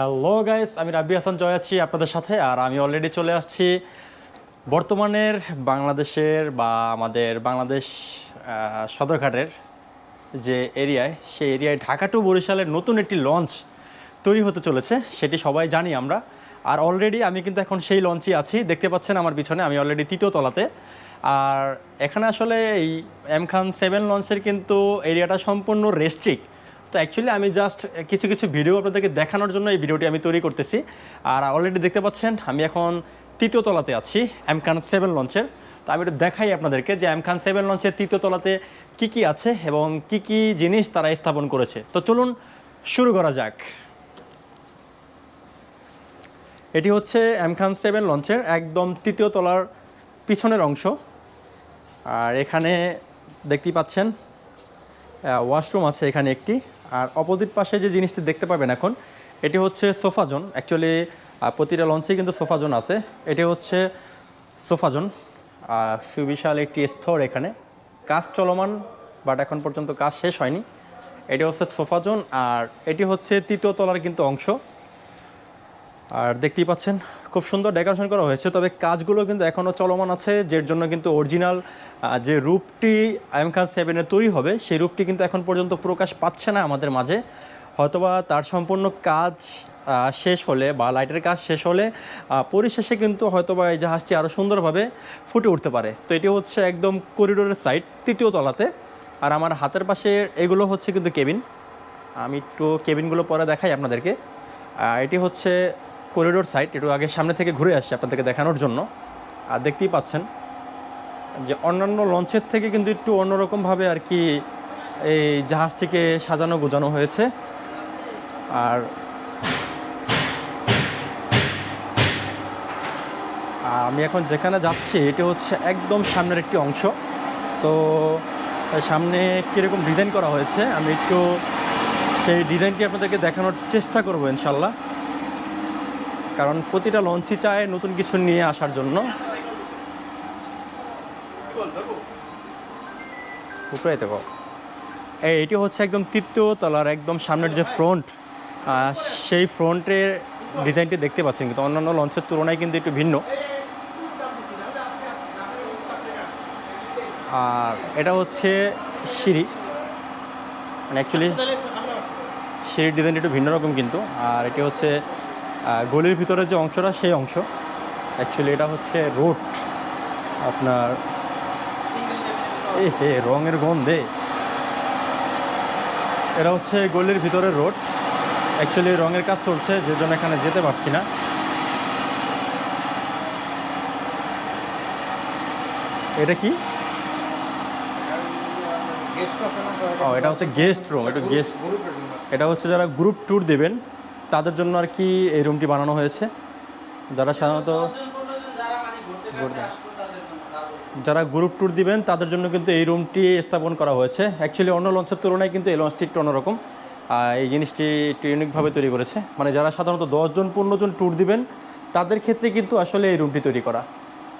Hello guys আমি রাব্বি হাসান জয় আছি আপনাদের সাথে, আর আমি অলরেডি চলে আসছি বর্তমানের বাংলাদেশের বা আমাদের বাংলাদেশ সদরঘাটের যে এরিয়ায়, সেই এরিয়ায় ঢাকা টু বরিশালের নতুন একটি লঞ্চ তৈরি হতে চলেছে, সেটি সবাই জানি আমরা। আর অলরেডি আমি কিন্তু এখন সেই লঞ্চই আছি, দেখতে পাচ্ছেন আমার পিছনে, আমি অলরেডি তৃতীয় তলাতে। আর এখানে আসলে এই এম খান সেভেন লঞ্চের কিন্তু এরিয়াটা সম্পূর্ণ রেস্ট্রিক্ট তো অ্যাকচুয়ালি আমি জাস্ট কিছু কিছু ভিডিও আপনাদেরকে দেখানোর জন্য এই ভিডিওটি আমি তৈরি করতেছি। আর অলরেডি দেখতে পাচ্ছেন, আমি এখন তৃতীয় তলাতে আছি এম খান সেভেন লঞ্চের তো আমি একটু দেখাই আপনাদেরকে যে এম খান সেভেন লঞ্চের তৃতীয় তলাতে কী কী আছে এবং কি কি জিনিস তারা স্থাপন করেছে। তো চলুন শুরু করা যাক। এটি হচ্ছে এম খান সেভেন লঞ্চের একদম তৃতীয় তলার পিছনের অংশ। আর এখানে দেখতেই পাচ্ছেন ওয়াশরুম আছে এখানে একটি। আর অপোজিট পাশে যে জিনিসটি দেখতে পাবেন এখন, এটি হচ্ছে সোফা জোন। অ্যাকচুয়ালি প্রতিটা লঞ্চেই কিন্তু সোফা জোন আছে। এটি হচ্ছে সোফাজন আর সুবিশাল একটি স্তর এখানে। কাজ চলমান বাট এখন পর্যন্ত কাজ শেষ হয়নি। এটি হচ্ছে সোফা জোন, আর এটি হচ্ছে তৃতীয় তলার কিন্তু অংশ। আর দেখতেই পাচ্ছেন, খুব সুন্দর ডেকোরেশন করা হয়েছে। তবে কাজগুলো কিন্তু এখনও চলমান আছে, যার জন্য কিন্তু অরিজিনাল যে রূপটি আইএম খান সেভেনে তৈরি হবে, সেই রূপটি কিন্তু এখন পর্যন্ত প্রকাশ পাচ্ছে না আমাদের মাঝে। হয়তোবা তার সম্পূর্ণ কাজ শেষ হলে বা লাইটের কাজ শেষ হলে পরিশেষে কিন্তু হয়তোবা এই জাহাজটি আরও সুন্দরভাবে ফুটে উঠতে পারে। তো এটি হচ্ছে একদম করিডোরের সাইড তৃতীয় তলাতে। আর আমার হাতের পাশে এগুলো হচ্ছে কিন্তু কেবিন। আমি একটু কেবিনগুলো পরে দেখাই আপনাদেরকে। এটি হচ্ছে করিডোর সাইড একটু আগে সামনে থেকে ঘুরে আসছে আপনাদেরকে দেখানোর জন্য। আর দেখতেই পাচ্ছেন যে অন্যান্য লঞ্চের থেকে কিন্তু একটু অন্যরকমভাবে আর কি এই জাহাজটিকে সাজানো গোজানো হয়েছে। আর আমি এখন যেখানে যাচ্ছি, এটি হচ্ছে একদম সামনের একটি অংশ। সো সামনে কীরকম ডিজাইন করা হয়েছে, আমি একটু সেই ডিজাইনটি আপনাদেরকে দেখানোর চেষ্টা করব ইনশাল্লাহ। কারণ প্রতিটা লঞ্চই চায় নতুন কিছু নিয়ে আসার জন্য। উপরে এটি হচ্ছে একদম তৃতীয় তলার একদম সামনের যে ফ্রন্ট সেই ফ্রন্টের ডিজাইনটি দেখতে পাচ্ছেন কিন্তু অন্যান্য লঞ্চের তুলনায় কিন্তু একটু ভিন্ন। আর এটা হচ্ছে সিঁড়ি। মানে অ্যাকচুয়ালি সিঁড়ির ডিজাইনটা একটু ভিন্ন রকম কিন্তু। আর এটি হচ্ছে গলির ভিতরে যে অংশটা সেই অংশ। অ্যাকচুয়ালি এটা হচ্ছে রোড আপনার এ হে রঙের গন্ধে। এটা হচ্ছে গলির ভিতরের রোড অ্যাকচুয়ালি রঙের কাজ চলছে যে জন্য এখানে যেতে পারছি না। এটা কি? ও এটা হচ্ছে গেস্ট রুম এটা গেস্ট এটা হচ্ছে যারা গ্রুপ ট্যুর দেবেন তাদের জন্য আর কি এই রুমটি বানানো হয়েছে। যারা সাধারণত যারা গ্রুপ ট্যুর দিবেন তাদের জন্য কিন্তু এই রুমটি স্থাপন করা হয়েছে। অ্যাকচুয়ালি অন্য লঞ্চের তুলনায় কিন্তু এই লঞ্চটি একটু অন্যরকম। এই জিনিসটি একটু ইউনিকভাবে তৈরি করেছে। মানে যারা সাধারণত দশজন পনেরোজন ট্যুর দিবেন তাদের ক্ষেত্রে কিন্তু আসলে এই রুমটি তৈরি করা।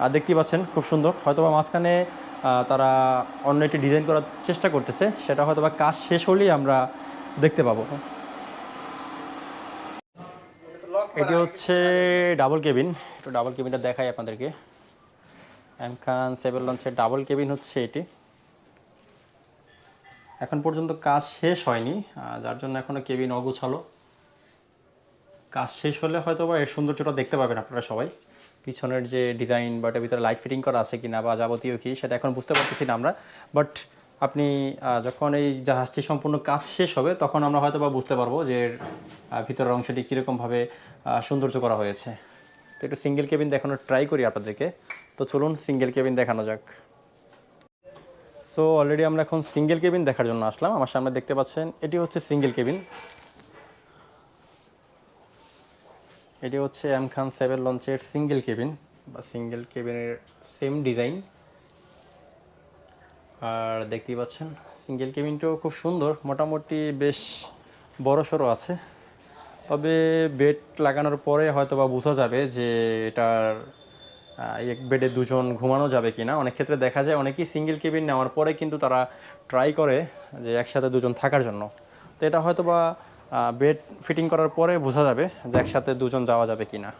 আর দেখতেই পাচ্ছেন খুব সুন্দর। হয়তোবা মাঝখানে তারা অন্য একটি ডিজাইন করার চেষ্টা করতেছে। সেটা হয়তোবা কাজ শেষ হলেই আমরা দেখতে পাবো। এটি হচ্ছে ডাবল কেবিন একটু ডাবল কেবিনটা দেখাই আপনাদেরকে। এম সেভেন লঞ্চের ডাবল কেবিন হচ্ছে এটি। এখন পর্যন্ত কাজ শেষ হয়নি যার জন্য এখনও কেবিন অগুছালো। কাজ শেষ হলে হয়তো বা এর সৌন্দর্যটা দেখতে পাবেন আপনারা সবাই। পিছনের যে ডিজাইন বা এটার ভিতরে লাইট ফিটিং করা আছে কিনা বা যাবতীয় কি, সেটা এখন বুঝতে পারতেছি না আমরা। বাট আপনি যখন এই জাহাজটি সম্পূর্ণ কাজ শেষ হবে, তখন আমরা হয়তো বা বুঝতে পারব যে ভিতরের অংশটি কীরকমভাবে সৌন্দর্য করা হয়েছে। তো একটু সিঙ্গেল কেবিন দেখানোর ট্রাই করি আপনাদেরকে। তো চলুন সিঙ্গেল কেবিন দেখানো যাক। সো অলরেডি আমরা এখন সিঙ্গেল কেবিন দেখার জন্য আসলাম। আমার সামনে দেখতে পাচ্ছেন, এটি হচ্ছে সিঙ্গেল কেবিন এটি হচ্ছে এম খান সেভেন লঞ্চের সিঙ্গেল কেবিন বা সিঙ্গেল কেবিনের সেম ডিজাইন আর দেখতেই পাচ্ছেন, সিঙ্গেল কেবিনটাও খুব সুন্দর, মোটামুটি বেশ বড় সড়ো আছে। তবে বেড লাগানোর পরে হয়তো বা বোঝা যাবে যে এটার এক বেডে দুজন ঘুমানো যাবে কি না অনেক ক্ষেত্রে দেখা যায় অনেকেই সিঙ্গেল কেবিন নেওয়ার পরে কিন্তু তারা ট্রাই করে যে একসাথে দুজন থাকার জন্য। তো এটা হয়তো বা বেড ফিটিং করার পরে বোঝা যাবে যে একসাথে দুজন যাওয়া যাবে কি না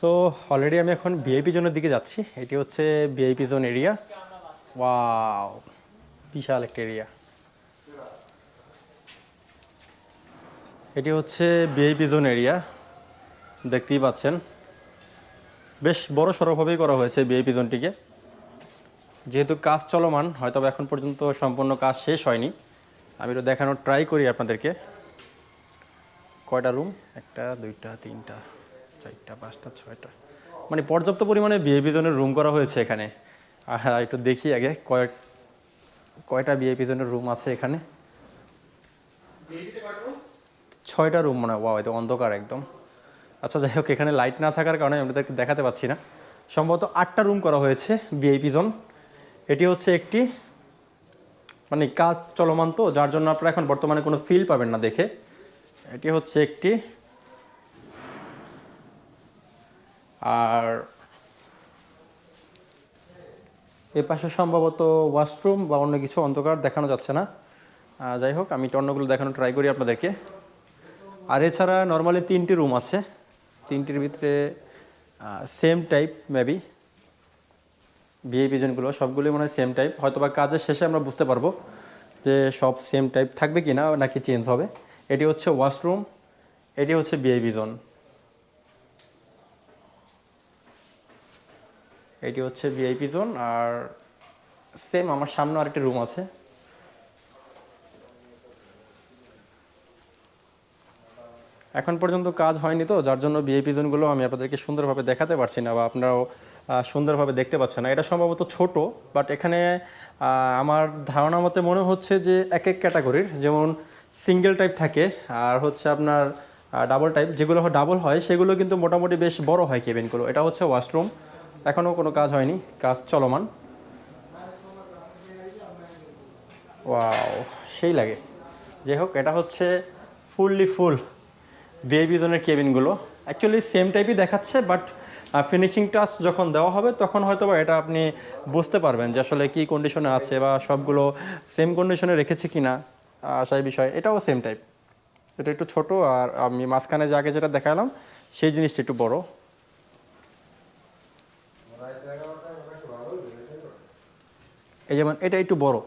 সো অলরেডি আমি এখন ভিআইপি জোনের দিকে যাচ্ছি। এটি হচ্ছে ভিআইপি জোন এরিয়া। ওয়াও বিশাল একটা এরিয়া। এটি হচ্ছে ভিআইপি জোন এরিয়া। দেখতেই পাচ্ছেন। বেশ বড় সড়কভাবেই করা হয়েছে ভিআইপি জোনটিকে। যেহেতু কাজ চলমান হয়তো এখন পর্যন্ত সম্পূর্ণ কাজ শেষ হয়নি। আমি একটু দেখানোর ট্রাই করি আপনাদেরকে। কয়টা রুম একটা, দুইটা, তিনটা। চারটা, পাঁচটা, ছয়টা। মানে পর্যাপ্ত পরিমাণে বিএপি জোনের রুম করা হয়েছে এখানে। আর একটু দেখি আগে, কয়েক, কয়টা বিএপি জোনের রুম আছে এখানে? ছয়টা রুম মানে ওয়াও এটা অন্ধকার একদম। আচ্ছা যাই হোক, এখানে লাইট না থাকার কারণে আমি আপনাদেরকে দেখাতে পাচ্ছি না। সম্ভবত আটটা রুম করা হয়েছে বিআইপি জোন এটি হচ্ছে একটি মানে কাজ চলমান তো, যার জন্য আপনারা এখন বর্তমানে কোনো ফিল পাবেন না দেখে। এটি হচ্ছে একটি আর এ পাশে সম্ভবত ওয়াশরুম বা অন্য কিছু অন্ধকার দেখানো যাচ্ছে না। যাই হোক, আমি অন্যগুলো দেখানো ট্রাই করি আপনাদেরকে। আর এছাড়া নর্মালি তিনটি রুম আছে। তিনটির ভিতরে সেম টাইপ মেবি ভিআইপি জোনগুলো সবগুলোই মনে হয় সেম টাইপ হয়তো বা কাজের শেষে আমরা বুঝতে পারব যে সব সেম টাইপ থাকবে কি না নাকি চেঞ্জ হবে। এটি হচ্ছে ওয়াশরুম এটি হচ্ছে ভিআইপি জোন এটি হচ্ছে ভিআইপি জোন আর সেম আমার সামনে আরেকটি রুম আছে। এখন পর্যন্ত কাজ হয়নি তো, যার জন্য ভিআইপি জোনগুলো আমি আপনাদেরকে সুন্দরভাবে দেখাতে পারছি না বা আপনারাও সুন্দরভাবে দেখতে পাচ্ছেন না। এটা সম্ভবত ছোট বাট এখানে আমার ধারণা মতে মনে হচ্ছে যে এক এক ক্যাটাগরির যেমন সিঙ্গেল টাইপ থাকে, আর হচ্ছে আপনার ডাবল টাইপ যেগুলো ডাবল হয়, সেগুলো কিন্তু মোটামুটি বেশ বড় হয় কেবিনগুলো এটা হচ্ছে ওয়াশরুম এখনও কোনো কাজ হয়নি, কাজ চলমান। ওয়াও, সেই লাগে। যাই হোক, এটা হচ্ছে ফুললি ফুল ভিআইপি জোনের কেবিনগুলো। অ্যাকচুয়ালি সেম টাইপই দেখাচ্ছে, বাট ফিনিশিং টাচ যখন দেওয়া হবে, তখন হয়তো বা এটা আপনি বুঝতে পারবেন যে আসলে কী কন্ডিশনে আছে বা সবগুলো সেম কন্ডিশনে রেখেছে কি না সেই বিষয়। এটাও সেম টাইপ এটা একটু ছোট আর আমি মাঝখানে যে আগে যেটা দেখালাম, সেই জিনিসটা একটু বড়। এই যেমন এটা একটু বড়।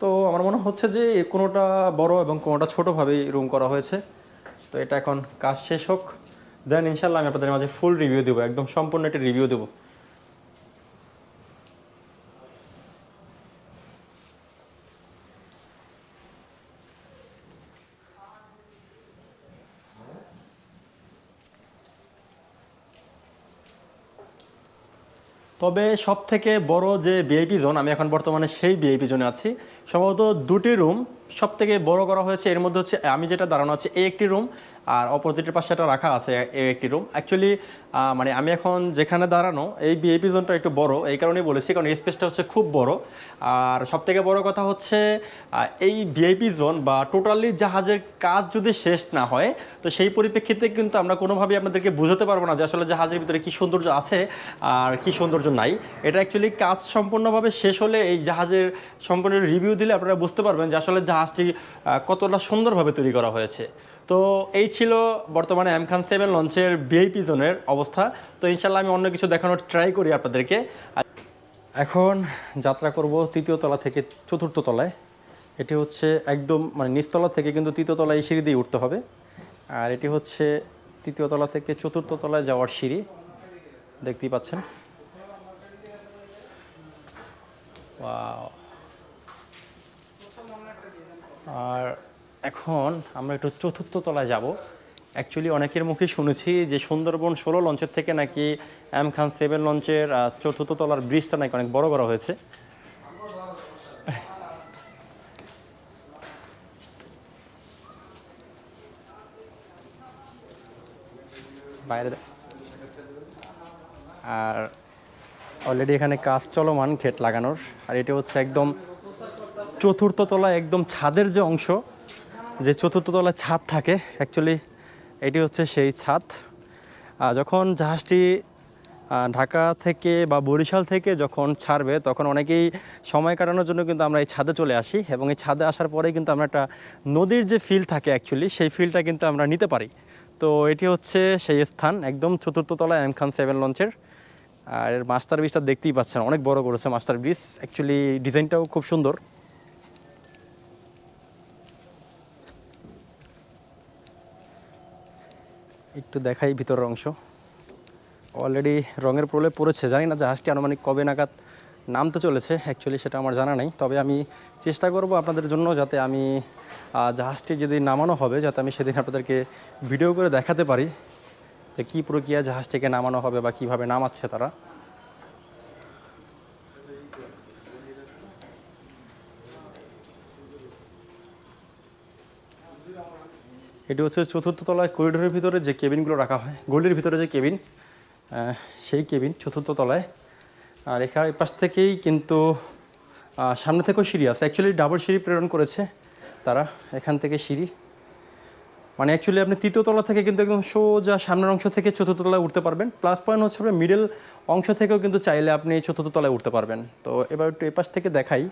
তো আমার মনে হচ্ছে যে কোনোটা বড় এবং কোনোটা ছোটোভাবেই রুম করা হয়েছে। তো এটা এখন কাজ শেষ হোক। দেন ইনশাল্লাহ আমি আপনাদের মাঝে ফুল রিভিউ দেবো, একদম সম্পূর্ণ একটা রিভিউ দেবো। তবে সব থেকে বড় যে ভিআইপি জোন আমি এখন বর্তমানে সেই ভিআইপি জোনে আছি। সম্ভবত দুটি রুম সব থেকে বড় করা হয়েছে। এর মধ্যে হচ্ছে, আমি যেটা দাঁড়ানো আছে এই একটি রুম, আর অপোজিটের পাশে একটা রাখা আছে এই একটি রুম। অ্যাকচুয়ালি মানে আমি এখন যেখানে দাঁড়ানো, এই ভিআইপি জোনটা একটু বড়, এই কারণেই বলেছি, কারণ এই স্পেসটা হচ্ছে খুব বড়। আর সব থেকে বড় কথা হচ্ছে এই ভিআইপি জোন বা টোটালি জাহাজের কাজ যদি শেষ না হয়, তো সেই পরিপ্রেক্ষিতে কিন্তু আমরা কোনোভাবেই আপনাদেরকে বুঝতে পারব না যে আসলে জাহাজের ভিতরে কী সৌন্দর্য আছে আর কী সৌন্দর্য নাই। এটা অ্যাকচুয়ালি কাজ সম্পূর্ণভাবে শেষ হলে এই জাহাজের সম্পূর্ণ রিভিউ দিলে আপনারা বুঝতে পারবেন যে আসলে জাহাজটি কতটা সুন্দরভাবে তৈরি করা হয়েছে। তো এই ছিল বর্তমানে এম খান সেভেন লঞ্চের ভিআইপি জোনের অবস্থা। তো ইনশাল্লাহ আমি অন্য কিছু দেখানোর ট্রাই করি আপনাদেরকে। এখন যাত্রা করব তৃতীয় তলা থেকে চতুর্থ তলায়। এটি হচ্ছে একদম মানে নিচতলা থেকে কিন্তু তৃতীয় তলায় সিঁড়ি দিয়ে উঠতে হবে। আর এটি হচ্ছে তৃতীয় তলা থেকে চতুর্থ তলায় যাওয়ার সিঁড়ি। দেখতেই পাচ্ছেন. আর এখন আমরা একটু চতুর্থ তলায় যাব। অ্যাকচুয়ালি অনেকের মুখে শুনেছি যে সুন্দরবন ষোলো লঞ্চের থেকে নাকি এম খান সেভেন লঞ্চের চতুর্থ তলার ব্রিজটা নাকি অনেক বড় করা হয়েছে। বাইরে আর অলরেডি এখানে কাজ চলমান ঘেট লাগানোর। আর এটা হচ্ছে একদম চতুর্থ তলায় একদম ছাদের যে অংশ, যে চতুর্থ তলায় ছাদ থাকে অ্যাকচুয়ালি এটি হচ্ছে সেই ছাদ। যখন জাহাজটি ঢাকা থেকে বা বরিশাল থেকে যখন ছাড়বে, তখন অনেকেই সময় কাটানোর জন্য কিন্তু আমরা এই ছাদে চলে আসি এবং এই ছাদে আসার পরে কিন্তু আমরা একটা নদীর যে ফিল থাকে অ্যাকচুয়ালি সেই ফিলটা কিন্তু আমরা নিতে পারি। তো এটি হচ্ছে সেই স্থান, একদম চতুর্থ তলায় এম খান সেভেন লঞ্চের আর মাস্টার ব্রিজটা দেখতেই পাচ্ছেন, অনেক বড় করেছে মাস্টার ব্রিজ অ্যাকচুয়ালি ডিজাইনটাও খুব সুন্দর। একটু দেখাই ভিতরের অংশ। অলরেডি রঙের প্রলেপ পড়েছে, জানি না জাহাজটি আনুমানিক কবে নাগাদ নামতে চলেছে অ্যাকচুয়ালি সেটা আমার জানা নেই। তবে আমি চেষ্টা করব আপনাদের জন্য যাতে আমি জাহাজটি যেদিন নামানো হবে, যাতে আমি সেদিন আপনাদেরকে ভিডিও করে দেখাতে পারি যে কী প্রক্রিয়া জাহাজটিকে নামানো হবে বা কীভাবে নামাচ্ছে তারা। এটি হচ্ছে চতুর্থ তলায় করিডোরের ভিতরে যে কেবিনগুলো রাখা হয়, গলির ভিতরে যে কেবিন সেই কেবিন চতুর্থ তলায়। আর এখানে পাশ থেকেই কিন্তু সামনে থেকেও সিঁড়ি আছে। অ্যাকচুয়ালি ডাবল সিঁড়ি প্রেরণ করেছে তারা, এখান থেকে সিঁড়ি। মানে অ্যাকচুয়ালি আপনি তৃতীয় তলা থেকে কিন্তু একদম সোজা সামনের অংশ থেকে চতুর্থ তলায় উঠতে পারবেন। প্লাস পয়েন্ট হচ্ছে আপনার মিডল অংশ থেকেও কিন্তু চাইলে আপনি চতুর্থ তলায় উঠতে পারবেন। তো এবার একটু এপাশ থেকে দেখাই।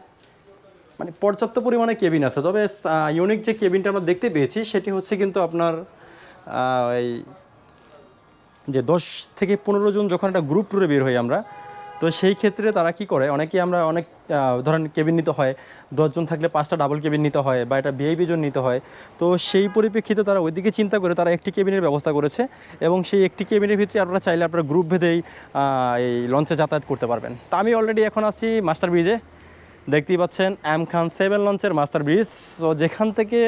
মানে পর্যাপ্ত পরিমাণে কেবিন আছে। তবে ইউনিক যে কেবিনটা আমরা দেখতে পেয়েছি, সেটি হচ্ছে কিন্তু আপনার এই যে দশ থেকে পনেরো জন যখন একটা গ্রুপ ট্যুরে বের হই আমরা, তো সেই ক্ষেত্রে তারা কি করে, অনেকেই আমরা অনেক ধরেন কেবিন নিতে হয় দশজন থাকলে পাঁচটা ডাবল কেবিন নিতে হয় বা এটা ভিআইপি জন নিতে হয়। তো সেই পরিপ্রেক্ষিতে তারা ওইদিকে চিন্তা করে তারা একটি কেবিনের ব্যবস্থা করেছে এবং সেই একটি কেবিনের ভিতরে আপনারা চাইলে আপনারা গ্রুপ ভেদেই এই লঞ্চে যাতায়াত করতে পারবেন। তা আমি অলরেডি এখন আছি মাস্টার ব্রিজে দেখতেই পাচ্ছেন এম খান সেভেন লঞ্চের মাস্টার ব্রিজ তো যেখান থেকে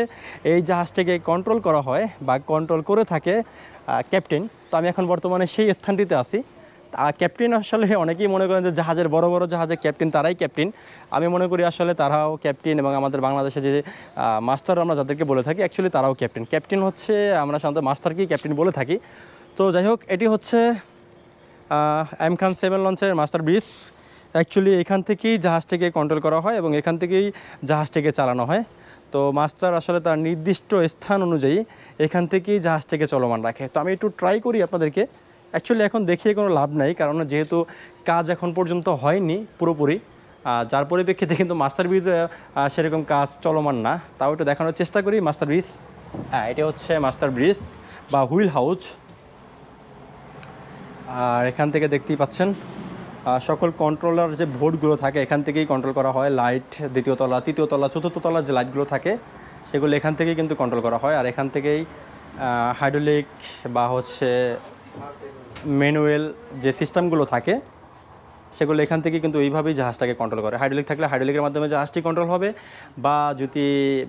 এই জাহাজটিকে কন্ট্রোল করা হয় বা কন্ট্রোল করে থাকে ক্যাপ্টেন তো আমি এখন বর্তমানে সেই স্থানটিতে আছি। ক্যাপ্টেন আসলে অনেকেই মনে করেন যে জাহাজের বড় বড় জাহাজের ক্যাপ্টেন তারাই ক্যাপ্টেন আমি মনে করি আসলে তারাও ক্যাপ্টেন এবং আমাদের বাংলাদেশে যে মাস্টার আমরা যাদেরকে বলে থাকি অ্যাকচুয়ালি তারাও ক্যাপ্টেন ক্যাপ্টেন হচ্ছে, আমরা সাধারণত মাস্টারকেই ক্যাপ্টেন বলে থাকি। তো যাই হোক, এটি হচ্ছে এম খান সেভেন লঞ্চের মাস্টার ব্রিজ অ্যাকচুয়ালি এখান থেকেই জাহাজটিকে কন্ট্রোল করা হয় এবং এখান থেকেই জাহাজটিকে চালানো হয়। তো মাস্টার আসলে তার নির্দিষ্ট স্থান অনুযায়ী এখান থেকেই জাহাজটিকে চলমান রাখে। তো আমি একটু ট্রাই করি আপনাদেরকে। অ্যাকচুয়ালি এখন দেখিয়ে কোনো লাভ নাই, কারণ যেহেতু কাজ এখন পর্যন্ত হয়নি পুরোপুরি। যার পরিপ্রেক্ষিতে কিন্তু মাস্টার ব্রিজে সেরকম কাজ চলমান না। তাও একটু দেখানোর চেষ্টা করি, মাস্টার ব্রিজ হ্যাঁ এটা হচ্ছে মাস্টার ব্রিজ বা হুইল হাউস আর এখান থেকে দেখতেই পাচ্ছেন সকল কন্ট্রোলার যে ভোটগুলো থাকে, এখান থেকেই কন্ট্রোল করা হয়। লাইট দ্বিতীয় তলা, তৃতীয় তলা, চতুর্থ তলার যে লাইটগুলো থাকে, সেগুলো এখান থেকেই কিন্তু কন্ট্রোল করা হয়। আর এখান থেকেই হাইড্রোলিক বা হচ্ছে ম্যানুয়াল যে সিস্টেমগুলো থাকে, সেগুলো এখান থেকে কিন্তু এইভাবেই জাহাজটাকে কন্ট্রোল করে। হাইড্রোলিক থাকলে হাইড্রোলিকের মাধ্যমে জাহাজটি কন্ট্রোল হবে বা যদি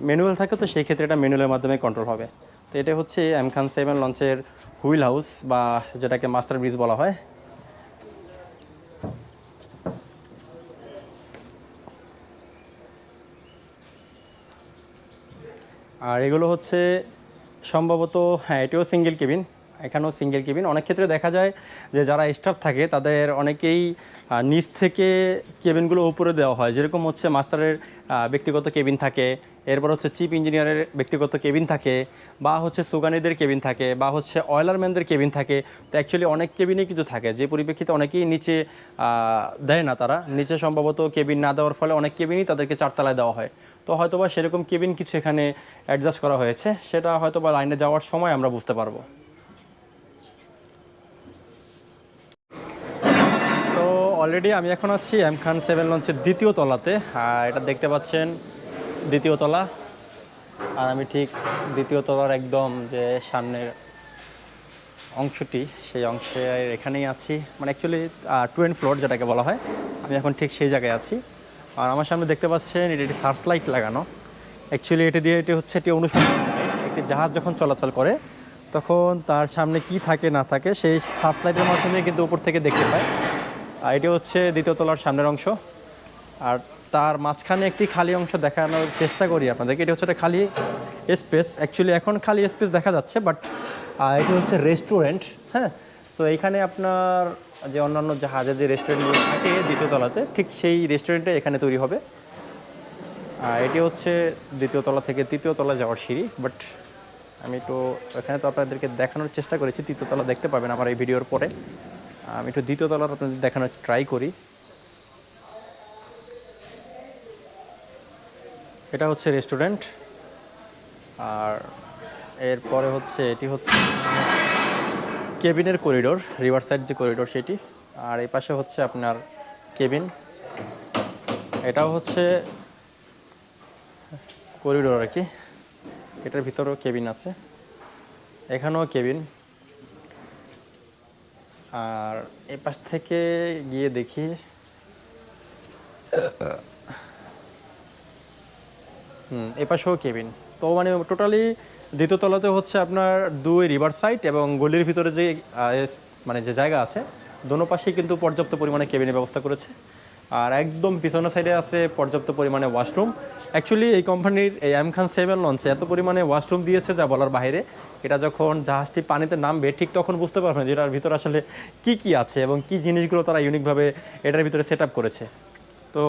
ম্যানুয়াল থাকে, তো সেই ক্ষেত্রে এটা ম্যানুয়ালের মাধ্যমে কন্ট্রোল হবে। তো এটা হচ্ছে এম খান সেভেন লঞ্চের হুইল হাউস বা যেটাকে মাস্টার ব্রিজ বলা হয়। আর এগুলো হচ্ছে সম্ভবত হ্যাঁ এটিও সিঙ্গেল কেবিন এখানেও সিঙ্গেল কেবিন অনেক ক্ষেত্রে দেখা যায় যে যারা স্টাফ থাকে, তাদের অনেকেই নিচ থেকে কেবিনগুলো উপরে দেওয়া হয়। যেরকম হচ্ছে মাস্টারের ব্যক্তিগত কেবিন থাকে, এরপর হচ্ছে চিফ ইঞ্জিনিয়ারের ব্যক্তিগত কেবিন থাকে, বা হচ্ছে সুগানিদের কেবিন থাকে, বা হচ্ছে অয়েলারম্যানদের কেবিন থাকে। তো অ্যাকচুয়ালি অনেক কেবিনই কিন্তু থাকে, যে পরিপ্রেক্ষিতে অনেকেই নিচে দেয় না তারা। নিচে সম্ভবত কেবিন না দেওয়ার ফলে অনেক কেবিনই তাদেরকে চারতলায় দেওয়া হয়। তো হয়তোবা সেরকম কেবিন কিছু এখানে অ্যাডজাস্ট করা হয়েছে। সেটা হয়তোবা লাইনে যাওয়ার সময় আমরা বুঝতে পারব। তো অলরেডি আমি এখন আছি এম খান সেভেন লঞ্চের দ্বিতীয় তলাতে। আর এটা দেখতে পাচ্ছেন দ্বিতীয় তলা। আর আমি ঠিক দ্বিতীয় তলার একদম যে সামনের অংশটি, সেই অংশে এখানেই আছি। মানে অ্যাকচুয়ালি টুয়েন ফ্লোর যেটাকে বলা হয়। আমি এখন ঠিক সেই জায়গায় আছি। আর আমার সামনে দেখতে পাচ্ছেন, এটি একটি সার্চ লাইট লাগানো। অ্যাকচুয়ালি এটি দিয়ে এটি হচ্ছে এটি অনুসন্ধান একটি জাহাজ যখন চলাচল করে, তখন তার সামনে কি থাকে, না থাকে, সেই সার্চ লাইটের মাধ্যমে কিন্তু উপর থেকে দেখতে পায়। আর এটি হচ্ছে দ্বিতীয় তলার সামনের অংশ। আর তার মাঝখানে একটি খালি অংশ দেখানোর চেষ্টা করি আপনাদেরকে। এটি হচ্ছে একটা খালি স্পেস। অ্যাকচুয়ালি এখন খালি স্পেস দেখা যাচ্ছে, বাট এটি হচ্ছে রেস্টুরেন্ট হ্যাঁ? তো এইখানে আপনার যে অন্যান্য জাহাজে যে রেস্টুরেন্টগুলো থাকে দ্বিতীয় তলাতে, ঠিক সেই রেস্টুরেন্টে এখানে তৈরি হবে। আর এটি হচ্ছে দ্বিতীয় তলা থেকে তৃতীয় তলা যাওয়ার সিঁড়ি বাট আমি একটু এখানে তো আপনাদেরকে দেখানোর চেষ্টা করেছি, তৃতীয় তলা দেখতে পাবেন আমার এই ভিডিওর পরে। আমি একটু দ্বিতীয় তলার আপনাদের দেখানোর ট্রাই করি। এটা হচ্ছে রেস্টুরেন্ট আর এরপরে হচ্ছে, এটি হচ্ছে কেবিনের করিডোর রিভার সাইড যে করিডোর সেটি। আর এই পাশে হচ্ছে আপনার কেবিন। এটাও হচ্ছে করিডোর আর কি। এটার ভিতরেও কেবিন আছে। এখানেও কেবিন। আর এ পাশ থেকে গিয়ে দেখি হুম, এ পাশেও কেবিন। তো মানে টোটালি দ্বিতীয় তলাতে হচ্ছে আপনার দুই রিভার সাইড এবং গলির ভিতরে যে মানে যে জায়গা আছে, দোনো পাশেই কিন্তু পর্যাপ্ত পরিমাণে কেবিনের ব্যবস্থা করেছে। আর একদম পিছনের সাইডে আছে পর্যাপ্ত পরিমাণে ওয়াশরুম অ্যাকচুয়ালি এই কোম্পানির এই এম খান সেভেন লঞ্চে এত পরিমাণে ওয়াশরুম দিয়েছে যা বলার বাইরে। এটা যখন জাহাজটি পানিতে নামবে, ঠিক তখন বুঝতে পারবেন যে এটার ভিতরে আসলে কি কি আছে এবং কি জিনিসগুলো তারা ইউনিকভাবে এটার ভিতরে সেট করেছে। তো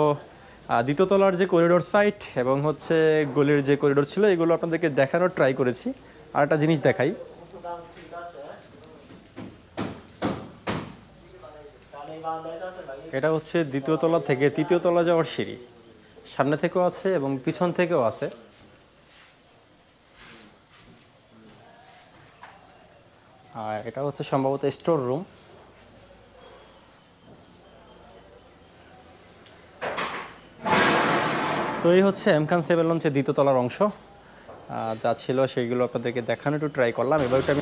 আহ, দ্বিতীয় যে করিডোর সাইট এবং হচ্ছে গলির যে করিডোর ছিল এগুলো আপনাদেরকে দেখানোর ট্রাই করেছি। আর একটা জিনিস দেখাই। এটা হচ্ছে দ্বিতীয় তলা থেকে তৃতীয় তলা যাওয়ার সিঁড়ি। সামনে থেকেও আছে এবং পিছন থেকেও আছে। আর এটা হচ্ছে সম্ভবত স্টোর রুম তো এই হচ্ছে এমখান সেভেন লঞ্চের দ্বিতীয় তলার অংশ। যা ছিল সেইগুলো আপনাদেরকে দেখানো, একটু ট্রাই করলাম। এবার একটু আমি